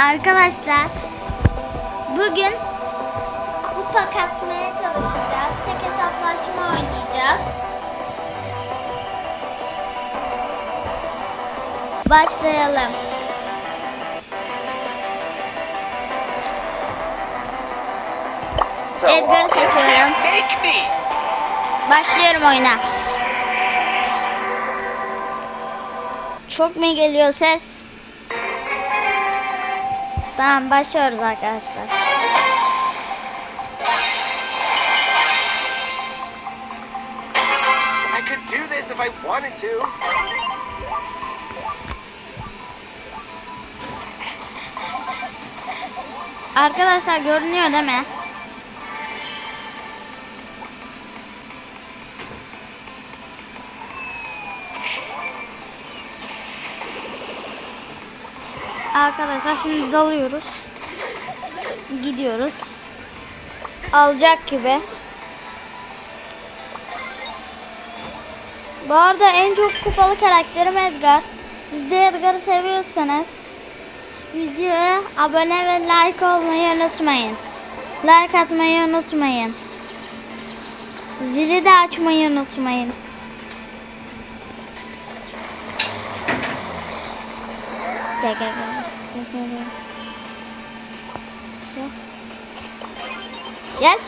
Arkadaşlar bugün kupa kasmaya çalışacağız. Tek hesaplaşma oynayacağız. Başlayalım. So Edgar'ı seçiyorum. Başlıyorum oyuna. Çok mu geliyor ses? Tamam başlıyoruz arkadaşlar. I could do this if I wanted to. Arkadaşlar görünüyor değil mi? Arkadaşlar şimdi dalıyoruz. Gidiyoruz. Alacak gibi. Bu arada en çok kupalı karakterim Edgar. Siz de Edgar'ı seviyorsanız videoya abone ve like olmayı unutmayın. Like atmayı unutmayın. Zili de açmayı unutmayın. Gel gel gel. Gel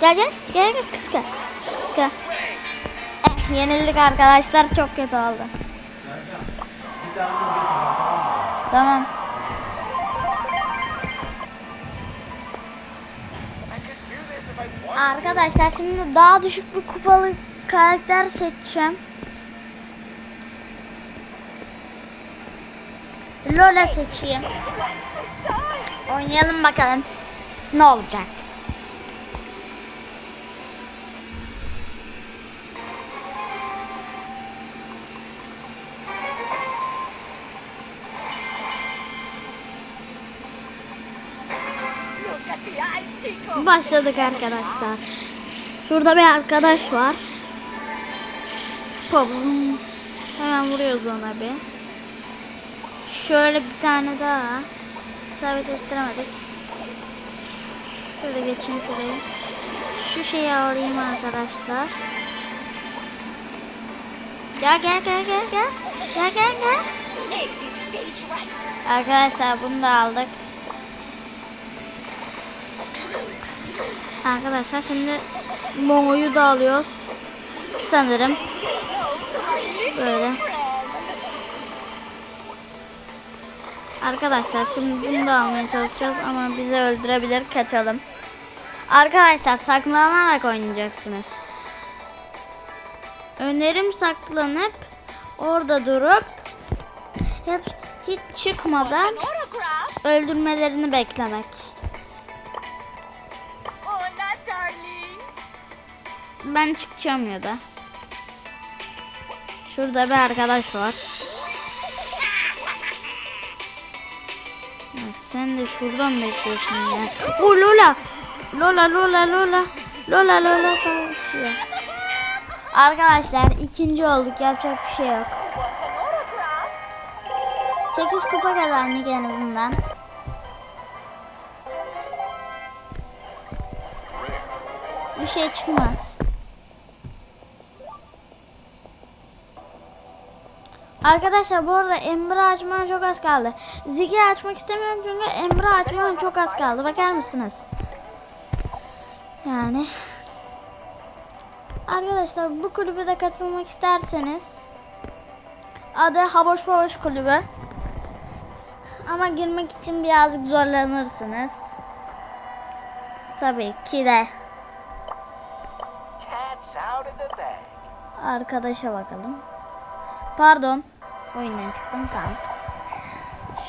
gel gel. Gel. Gel kıska. Kıska. Eh, yenildik arkadaşlar çok kötü oldu. Tamam. Arkadaşlar şimdi daha düşük bir kupalı karakter seçeceğim. Lola seçeyim. Oynayalım bakalım. Ne olacak? Başladık arkadaşlar. Şurada bir arkadaş var. Pabum. Hemen vuruyoruz ona bir. Şöyle bir tane daha. Sabit ettiremedik. Şöyle geçeyim şurayı. Şu şeyi alayım arkadaşlar. Gel gel gel gel gel. Gel gel gel. Arkadaşlar bunu da aldık. Arkadaşlar şimdi Momo'yu da alıyoruz. Sanırım. Böyle. Arkadaşlar şimdi bunu da almaya çalışacağız ama bizi öldürebilir. Kaçalım. Arkadaşlar saklanarak oynayacaksınız. Önerim saklanıp orada durup hep hiç çıkmadan öldürmelerini beklemek. Ben çıkacağım ya da. Şurada bir arkadaş var. Sen de şuradan bekliyorsun ya. O Lola. Lola Lola Lola. Lola Lola savaşıyor. Arkadaşlar ikinci olduk yapacak bir şey yok. 8 kupa kazandık en azından. Bir şey çıkmaz. Arkadaşlar bu arada Ember açmaya çok az kaldı. Ziggy açmak istemiyorum çünkü Ember açmaya çok az kaldı. Bakar mısınız? Yani. Arkadaşlar bu kulübe de katılmak isterseniz adı Haboş Baboş Kulübü. Ama girmek için birazcık zorlanırsınız. Tabii ki de. Arkadaşa bakalım. Pardon. Oyundan çıktım tamam.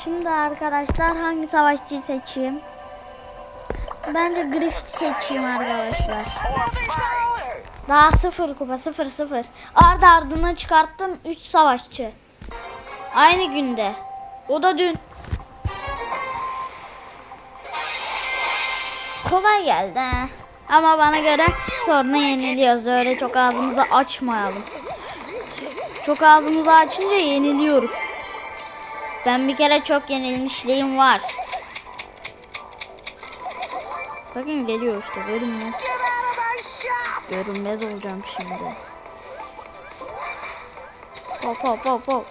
Şimdi arkadaşlar hangi savaşçıyı seçeyim? Bence Griffith seçeyim arkadaşlar. Daha sıfır kupa sıfır sıfır. Ardı ardına çıkarttım 3 savaşçı. Aynı günde. O da dün. Kolay geldi he. Ama bana göre sonra yeniliyoruz. Öyle çok ağzımızı açmayalım. Çok ağzımızı açınca yeniliyoruz. Ben bir kere çok yenilmişliğim var. Bakın geliyor işte görünmez. Görünmez olacağım şimdi. Hop hop hop hop.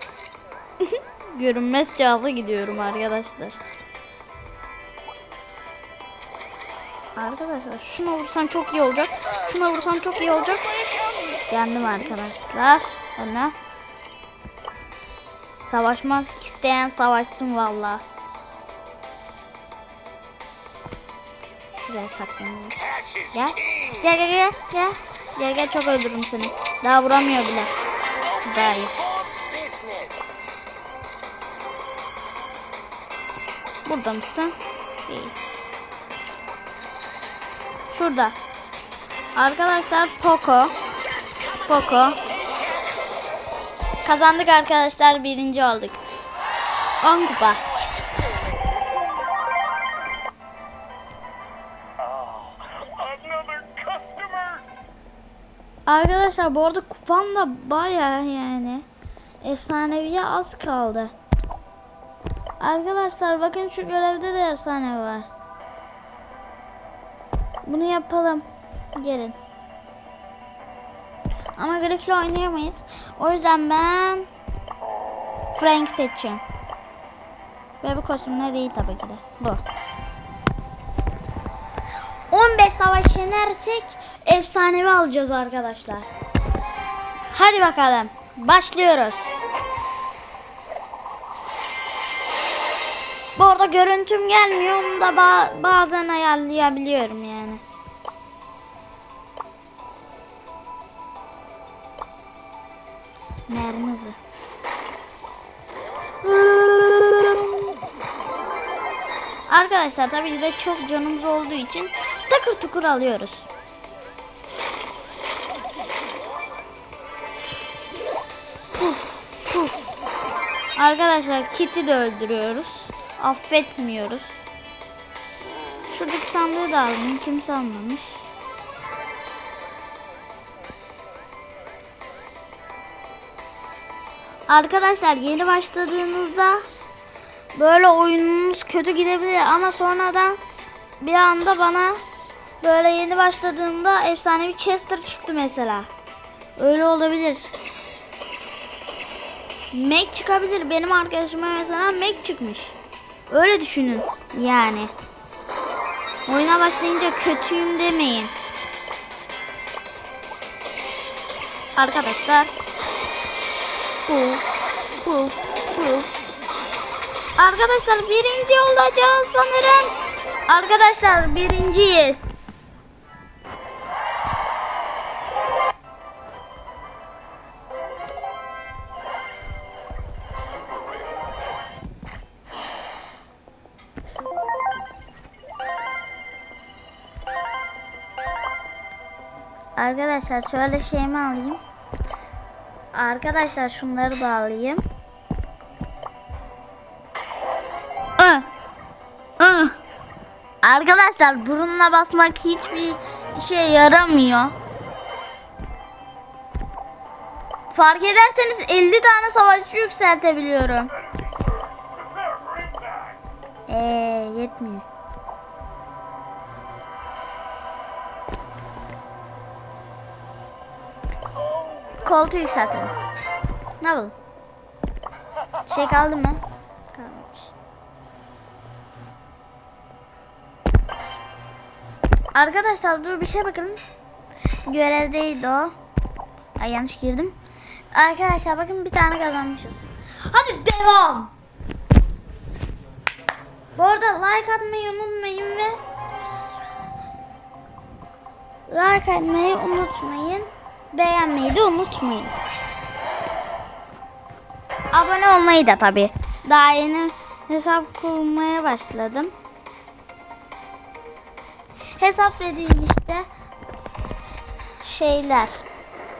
Görünmez çağda gidiyorum arkadaşlar. Arkadaşlar şuna vursam çok iyi olacak. Şuna vursam çok iyi olacak. Geldim arkadaşlar. Ona. Savaşmak isteyen savaşsın valla. Şuraya saklanayım. Gel. Gel gel gel gel. Gel gel çok öldürürüm seni. Daha vuramıyor bile. Zayıf. Burada mısın? Değil. Şurada. Arkadaşlar Poco. Poco. Kazandık arkadaşlar. Birinci olduk. 10 kupa. Arkadaşlar bu arada kupam da baya yani. Efsaneviye az kaldı. Arkadaşlar bakın şu görevde de efsane var. Bunu yapalım. Gelin. Ama Griff'le oynayamayız. O yüzden ben Frank seçeceğim. Ve bu kostümle değil tabii ki de. Bu. 15 savaş yenersek efsanevi alacağız arkadaşlar. Hadi bakalım. Başlıyoruz. Bu arada görüntüm gelmiyor. Onu da ba- bazen ayarlayabiliyorum yani. Hızı. Arkadaşlar tabii ki de çok canımız olduğu için takır tukur alıyoruz. Puf, puf. Arkadaşlar Kit'i de öldürüyoruz. Affetmiyoruz. Şuradaki sandığı da alayım. Kimse almamış. Arkadaşlar yeni başladığınızda böyle oyununuz kötü gidebilir ama sonradan bir anda bana böyle yeni başladığımda efsanevi Chester çıktı mesela. Öyle olabilir. Mac çıkabilir. Benim arkadaşıma mesela Mac çıkmış. Öyle düşünün yani. Oyuna başlayınca kötüyüm demeyin. Arkadaşlar. Bu. Bu. Bu. Arkadaşlar birinci olacağız sanırım. Arkadaşlar birinciyiz. Arkadaşlar şöyle şeyimi alayım. Arkadaşlar şunları da alayım. Arkadaşlar burunla basmak hiçbir işe yaramıyor. Fark ederseniz 50 tane savaşçı yükseltebiliyorum. Eee yetmiyor. Koltuğu yükseltelim. Ne yapalım? Şey kaldı mı? Kalmamış. Arkadaşlar dur bir şey bakalım. Görevdeydi o. Ay yanlış girdim. Arkadaşlar bakın bir tane kazanmışız. Hadi devam. Bu arada like atmayı unutmayın ve like atmayı unutmayın. Beğenmeyi de unutmayın. Abone olmayı da tabi. Daha yeni hesap kurmaya başladım. Hesap dediğim işte şeyler.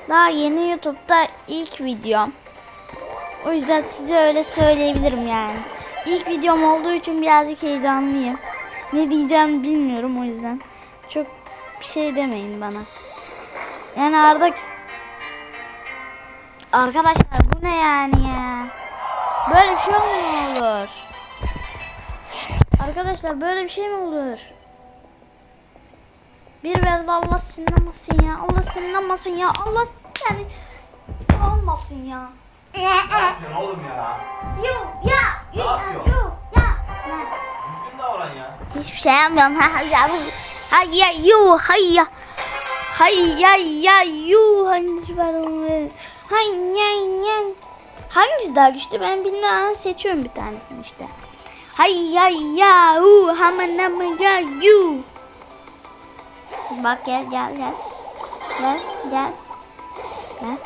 Daha yeni YouTube'da ilk videom. O yüzden size öyle söyleyebilirim yani. İlk videom olduğu için birazcık heyecanlıyım. Ne diyeceğim bilmiyorum o yüzden. Çok bir şey demeyin bana. Yani Arda Arkadaşlar bu ne yani ya? Böyle bir şey mi olur? Arkadaşlar böyle bir şey mi olur? Bir verdi Allah sinirlenmesin ya. Allah sinirlenmesin ya. Allah seni olmasın ya. Ne yapıyorsun oğlum ya? Yuh ya. Ne yapıyorsun? Ya. Düzgün davran ya. Hiçbir şey yapmıyorum. Ha ya bu. Hayya yu hayya. Hayya ya yu hangisi var onu? Hayya ya. Hangisi daha güçlü ben bilmem. Seçiyorum bir tanesini işte. Hayya ya hu hemen hemen ya yu. Bak gel gel gel. Gel gel. Gel.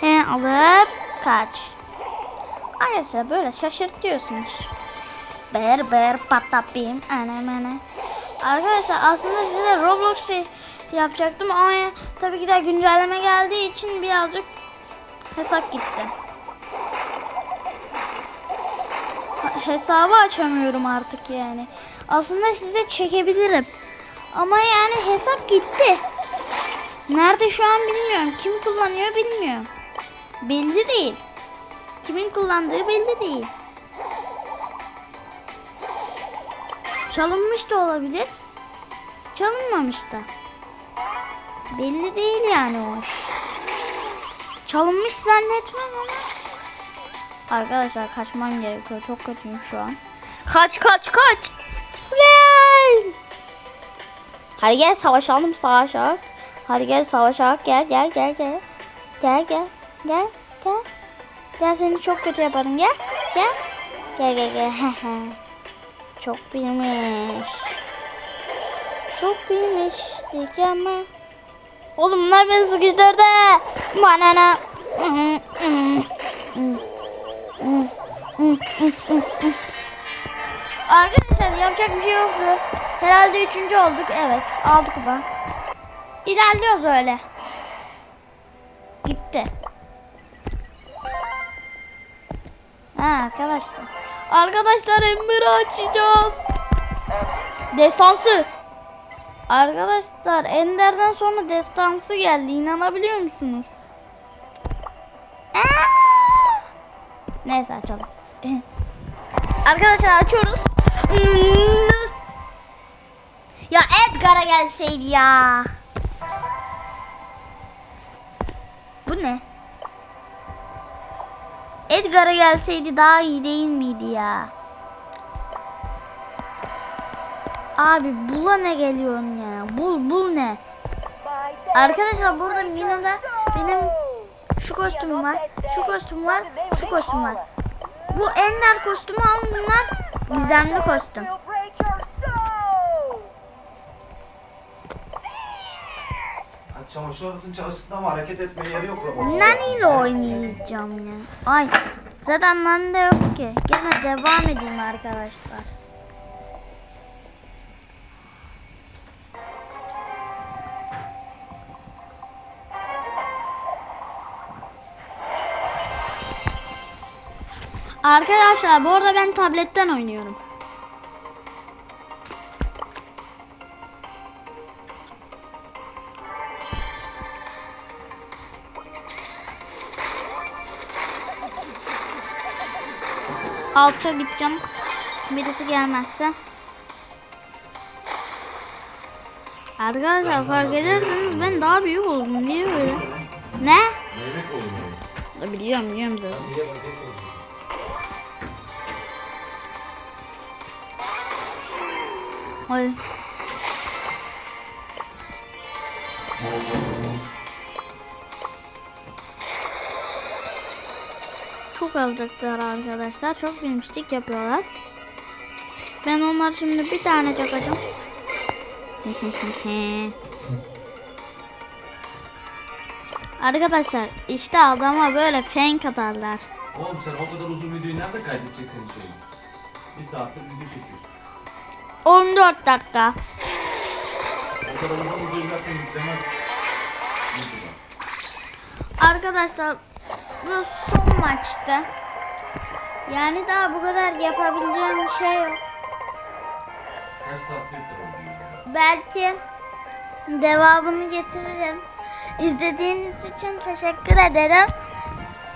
Hemen alıp kaç. Arkadaşlar böyle şaşırtıyorsunuz. Ber ber patapim anam ana. Arkadaşlar aslında size Roblox yapacaktım ama tabii ki de güncelleme geldiği için birazcık hesap gitti. Hesabı açamıyorum artık yani. Aslında size çekebilirim. Ama yani hesap gitti. Nerede şu an bilmiyorum. Kim kullanıyor bilmiyorum. Belli değil. Kimin kullandığı belli değil. Çalınmış da olabilir. Çalınmamış da. Belli değil yani o. Çalınmış zannetmem ama. Arkadaşlar kaçmam gerekiyor. Çok kötüyüm şu an. Kaç kaç kaç. Ulan! Hadi gel savaşalım savaşak. Hadi gel savaşak. Gel gel gel gel. Gel gel. Gel gel. Gel seni çok kötü yaparım gel. Gel. Gel gel gel. Çok bilmiş. Çok bilmiştik ama. Oğlum bunlar beni sıkıştırdı. Banana. Arkadaşlar yapacak bir şey yoktu. Herhalde üçüncü olduk. Evet. Aldık kupa. İlerliyoruz öyle. Gitti. Ha arkadaşlar. Arkadaşlar Ember'ı açacağız. Destansı. Arkadaşlar Ender'den sonra destansı geldi. İnanabiliyor musunuz? Neyse açalım. Arkadaşlar açıyoruz. Ya Edgar'a gelseydi ya. Bu ne? Edgar'a gelseydi daha iyi değil miydi ya? Abi bula ne geliyorsun ya? Bul bul ne? Arkadaşlar burada Mina'da benim şu kostüm var, şu kostüm var, şu kostüm var. Bu Ender kostümü ama bunlar gizemli kostüm. Çamaşır odasının çalıştığında ama hareket etmeye yeri yok. Nani ile oynayacağım ya? Ay zaten bende yok ki. Gene devam edeyim arkadaşlar. Arkadaşlar bu arada ben tabletten oynuyorum. Alta gideceğim. Birisi gelmezse. Arkadaşlar fark ederseniz ben daha büyük oldum. Niye böyle? Ne? Biliyorum biliyorum zaten. Ay. Çok alacaklar arkadaşlar. Çok bilmiştik yapıyorlar. Ben onlar şimdi bir tane çakacağım. arkadaşlar işte adama böyle fenk atarlar. Oğlum sen o kadar uzun videoyu nerede kaydedeceksin şeyi? Bir saattir video çekiyorsun. 14 dakika. Arkadaşlar bu son maçtı. Yani daha bu kadar yapabileceğim bir şey yok. Kaç ya? Belki devamını getiririm. İzlediğiniz için teşekkür ederim.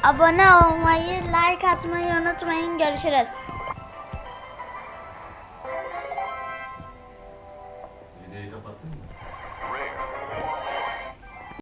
Abone olmayı, like atmayı unutmayın. Görüşürüz.